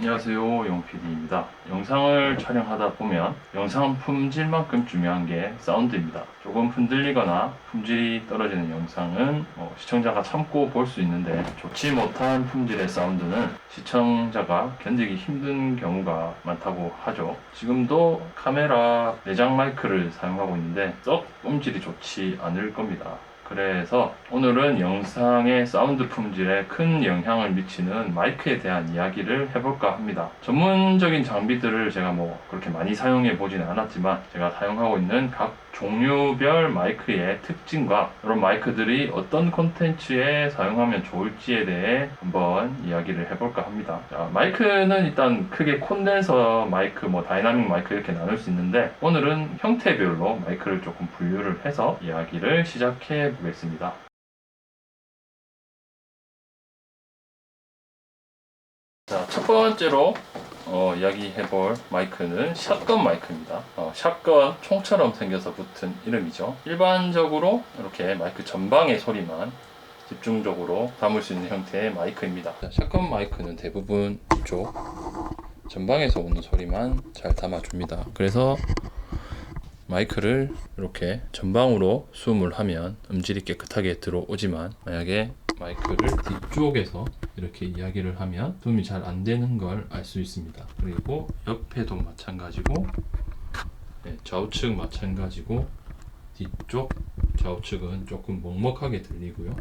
안녕하세요 용PD입니다. 영상을 촬영하다 보면 영상 품질만큼 중요한 게 사운드입니다. 조금 흔들리거나 품질이 떨어지는 영상은 어, 시청자가 참고 볼 수 있는데 좋지 못한 품질의 사운드는 시청자가 견디기 힘든 경우가 많다고 하죠. 지금도 카메라 내장 마이크를 사용하고 있는데 썩 음질이 좋지 않을 겁니다 그래서 오늘은 영상의 사운드 품질에 큰 영향을 미치는 마이크에 대한 이야기를 해볼까 합니다. 전문적인 장비들을 제가 뭐 그렇게 많이 사용해 보지는 않았지만 제가 사용하고 있는 각 종류별 마이크의 특징과 이런 마이크들이 어떤 콘텐츠에 사용하면 좋을지에 대해 한번 이야기를 해볼까 합니다. 자, 마이크는 일단 크게 콘덴서 마이크, 뭐 다이나믹 마이크 이렇게 나눌 수 있는데 오늘은 형태별로 마이크를 조금 분류를 해서 이야기를 시작해 보겠습니다. 자, 첫 번째로 어, 이야기해볼 마이크는 샷건 마이크입니다. 어, 샷건 총처럼 생겨서 붙은 이름이죠. 일반적으로 이렇게 마이크 전방의 소리만 집중적으로 담을 수 있는 형태의 마이크입니다. 자, 샷건 마이크는 대부분 이쪽 전방에서 오는 소리만 잘 담아줍니다. 그래서 마이크를 이렇게 전방으로 수음을 하면 음질이 깨끗하게 들어오지만 만약에 마이크를 뒤쪽에서 이렇게 이야기를 하면 수음이 잘 안 되는 걸 알 수 있습니다. 그리고 옆에도 마찬가지고 네, 좌우측 마찬가지고 뒤쪽 좌우측은 조금 먹먹하게 들리고요.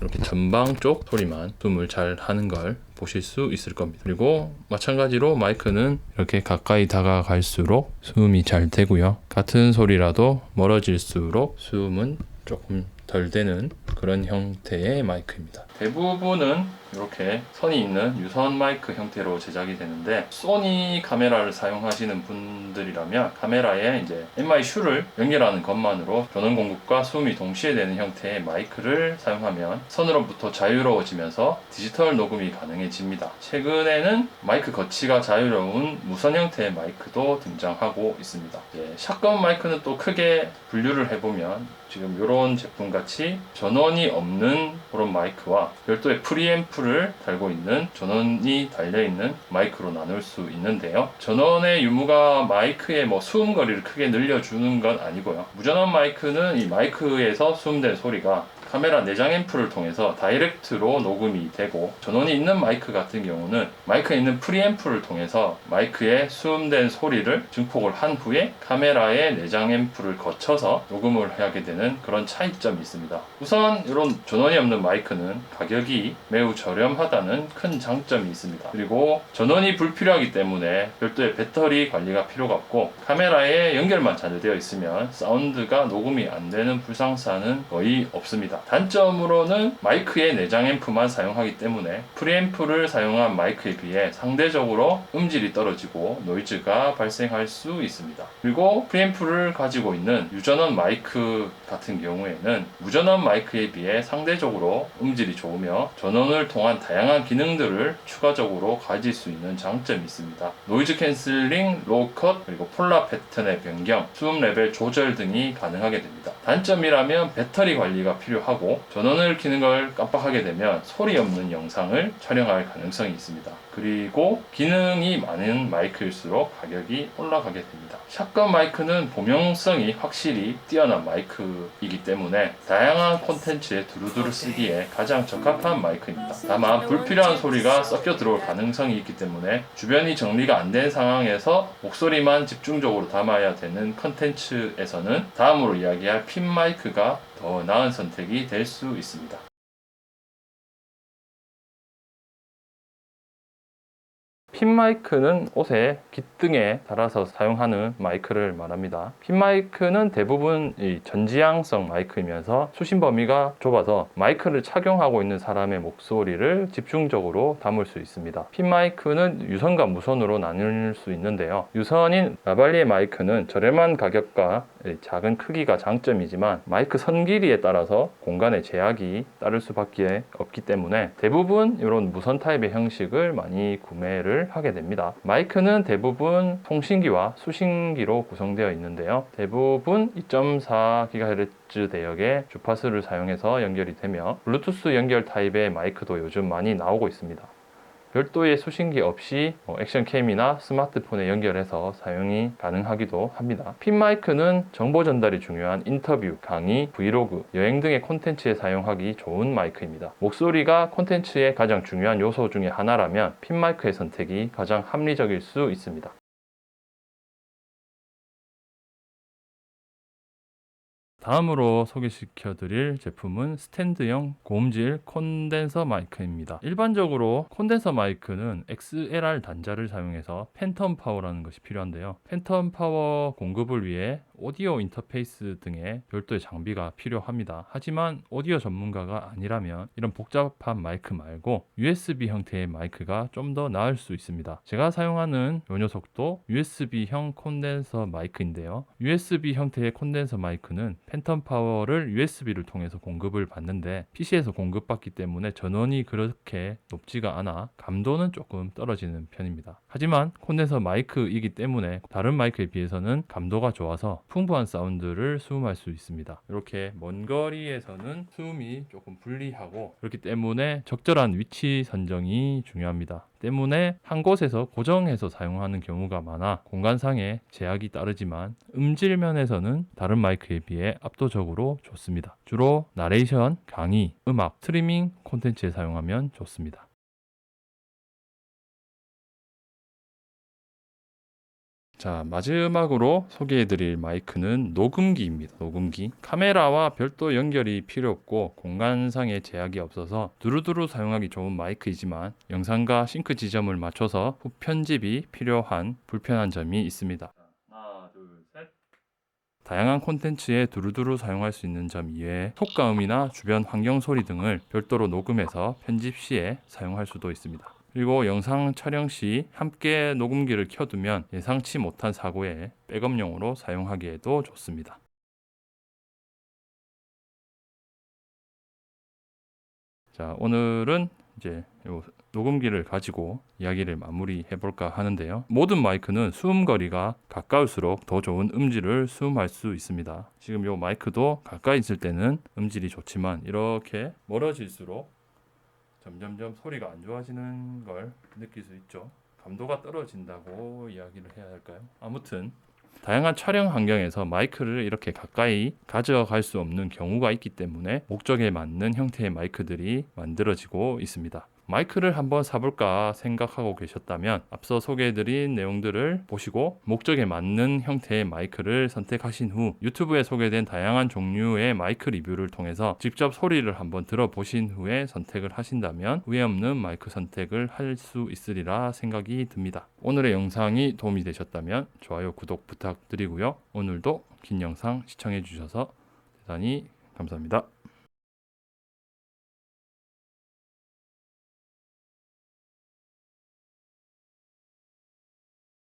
이렇게 전방 쪽 소리만 숨을 잘 하는 걸 보실 수 있을 겁니다. 그리고 마찬가지로 마이크는 이렇게 가까이 다가갈수록 수음이 잘 되고요. 같은 소리라도 멀어질수록 수음은 조금 덜 되는 그런 형태의 마이크입니다. 대부분은 이렇게 선이 있는 유선 마이크 형태로 제작이 되는데 소니 카메라를 사용하시는 분들이라면 카메라에 이제 MI 슈를 연결하는 것만으로 전원 공급과 수음이 동시에 되는 형태의 마이크를 사용하면 선으로부터 자유로워지면서 디지털 녹음이 가능해집니다. 최근에는 마이크 거치가 자유로운 무선 형태의 마이크도 등장하고 있습니다. 이제 샷건 마이크는 또 크게 분류를 해보면 지금 이런 제품 같이 전원이 없는 그런 마이크와 별도의 프리앰프를 달고 있는 전원이 달려 있는 마이크로 나눌 수 있는데요. 전원의 유무가 마이크의 뭐 수음 거리를 크게 늘려주는 건 아니고요. 무전원 마이크는 이 마이크에서 수음된 소리가 카메라 내장 앰프를 통해서 다이렉트로 녹음이 되고 전원이 있는 마이크 같은 경우는 마이크에 있는 프리앰프를 통해서 마이크에 수음된 소리를 증폭을 한 후에 카메라의 내장 앰프를 거쳐서 녹음을 하게 되는 그런 차이점이 있습니다. 우선 이런 전원이 없는 마이크는 가격이 매우 저렴하다는 큰 장점이 있습니다. 그리고 전원이 불필요하기 때문에 별도의 배터리 관리가 필요가 없고 카메라에 연결만 잘 되어 있으면 사운드가 녹음이 안 되는 불상사는 거의 없습니다. 단점으로는 마이크의 내장 앰프만 사용하기 때문에 프리앰프를 사용한 마이크에 비해 상대적으로 음질이 떨어지고 노이즈가 발생할 수 있습니다. 그리고 프리앰프를 가지고 있는 유전원 마이크 같은 경우에는 무전원 마이크에 비해 상대적으로 음질이 좋으며 전원을 통한 다양한 기능들을 추가적으로 가질 수 있는 장점이 있습니다. 노이즈 캔슬링, 로우 컷, 그리고 폴라 패턴의 변경, 수음 레벨 조절 등이 가능하게 됩니다. 단점이라면 배터리 관리가 필요하고 전원을 켜는 걸 깜빡하게 되면 소리 없는 영상을 촬영할 가능성이 있습니다. 그리고 기능이 많은 마이크일수록 가격이 올라가게 됩니다. 샷건 마이크는 범용성이 확실히 뛰어난 마이크이기 때문에 다양한 콘텐츠에 두루두루 쓰기에 가장 적합한 마이크입니다. 다만 불필요한 소리가 섞여 들어올 가능성이 있기 때문에 주변이 정리가 안 된 상황에서 목소리만 집중적으로 담아야 되는 콘텐츠에서는 다음으로 이야기할 핀 마이크가 더 나은 선택이 될 수 있습니다. 핀 마이크는 옷의 깃등에 달아서 사용하는 마이크를 말합니다. 핀 마이크는 대부분 이 전지향성 마이크이면서 수신 범위가 좁아서 마이크를 착용하고 있는 사람의 목소리를 집중적으로 담을 수 있습니다. 핀 마이크는 유선과 무선으로 나눌 수 있는데요. 유선인 라발리의 마이크는 저렴한 가격과 작은 크기가 장점이지만 마이크 선 길이에 따라서 공간의 제약이 따를 수밖에 없기 때문에 대부분 이런 무선 타입의 형식을 많이 구매를 하게 됩니다. 마이크는 대부분 통신기와 수신기로 구성되어 있는데요. 대부분 2.4GHz 대역의 주파수를 사용해서 연결이 되며 블루투스 연결 타입의 마이크도 요즘 많이 나오고 있습니다. 별도의 수신기 없이 뭐 액션캠이나 스마트폰에 연결해서 사용이 가능하기도 합니다. 핀 마이크는 정보 전달이 중요한 인터뷰, 강의, 브이로그, 여행 등의 콘텐츠에 사용하기 좋은 마이크입니다. 목소리가 콘텐츠의 가장 중요한 요소 중에 하나라면 핀 마이크의 선택이 가장 합리적일 수 있습니다. 다음으로 소개시켜 드릴 제품은 스탠드형 고음질 콘덴서 마이크입니다. 일반적으로 콘덴서 마이크는 XLR 단자를 사용해서 팬텀 파워라는 것이 필요한데요. 팬텀 파워 공급을 위해 오디오 인터페이스 등의 별도의 장비가 필요합니다. 하지만 오디오 전문가가 아니라면 이런 복잡한 마이크 말고 USB 형태의 마이크가 좀 더 나을 수 있습니다. 제가 사용하는 요 녀석도 USB형 콘덴서 마이크인데요. USB 형태의 콘덴서 마이크는 팬텀 파워를 USB를 통해서 공급을 받는데 PC에서 공급받기 때문에 전원이 그렇게 높지가 않아 감도는 조금 떨어지는 편입니다. 하지만 콘덴서 마이크이기 때문에 다른 마이크에 비해서는 감도가 좋아서 풍부한 사운드를 수음할 수 있습니다. 이렇게 먼 거리에서는 수음이 조금 불리하고 그렇기 때문에 적절한 위치 선정이 중요합니다. 때문에 한 곳에서 고정해서 사용하는 경우가 많아 공간상의 제약이 따르지만 음질 면에서는 다른 마이크에 비해 압도적으로 좋습니다. 주로 나레이션, 강의, 음악, 스트리밍 콘텐츠에 사용하면 좋습니다. 자, 마지막으로 소개해드릴 마이크는 녹음기입니다. 녹음기. 카메라와 별도 연결이 필요 없고 공간상의 제약이 없어서 두루두루 사용하기 좋은 마이크이지만 영상과 싱크 지점을 맞춰서 후 편집이 필요한 불편한 점이 있습니다. 하나, 둘, 셋. 다양한 콘텐츠에 두루두루 사용할 수 있는 점 이외에 효과음이나 주변 환경 소리 등을 별도로 녹음해서 편집 시에 사용할 수도 있습니다. 그리고 영상 촬영 시 함께 녹음기를 켜두면 예상치 못한 사고에 백업용으로 사용하기에도 좋습니다. 자, 오늘은 이제 요 녹음기를 가지고 이야기를 마무리해 볼까 하는데요. 모든 마이크는 수음 거리가 가까울수록 더 좋은 음질을 수음할 수 있습니다. 지금 요 마이크도 가까이 있을 때는 음질이 좋지만 이렇게 멀어질수록 점점점 소리가 안 좋아지는 걸 느낄 수 있죠. 감도가 떨어진다고 이야기를 해야 할까요? 아무튼 다양한 촬영 환경에서 마이크를 이렇게 가까이 가져갈 수 없는 경우가 있기 때문에 목적에 맞는 형태의 마이크들이 만들어지고 있습니다. 마이크를 한번 사볼까 생각하고 계셨다면 앞서 소개해드린 내용들을 보시고 목적에 맞는 형태의 마이크를 선택하신 후 유튜브에 소개된 다양한 종류의 마이크 리뷰를 통해서 직접 소리를 한번 들어보신 후에 선택을 하신다면 후회 없는 마이크 선택을 할 수 있으리라 생각이 듭니다. 오늘의 영상이 도움이 되셨다면 좋아요, 구독 부탁드리고요. 오늘도 긴 영상 시청해 주셔서 대단히 감사합니다.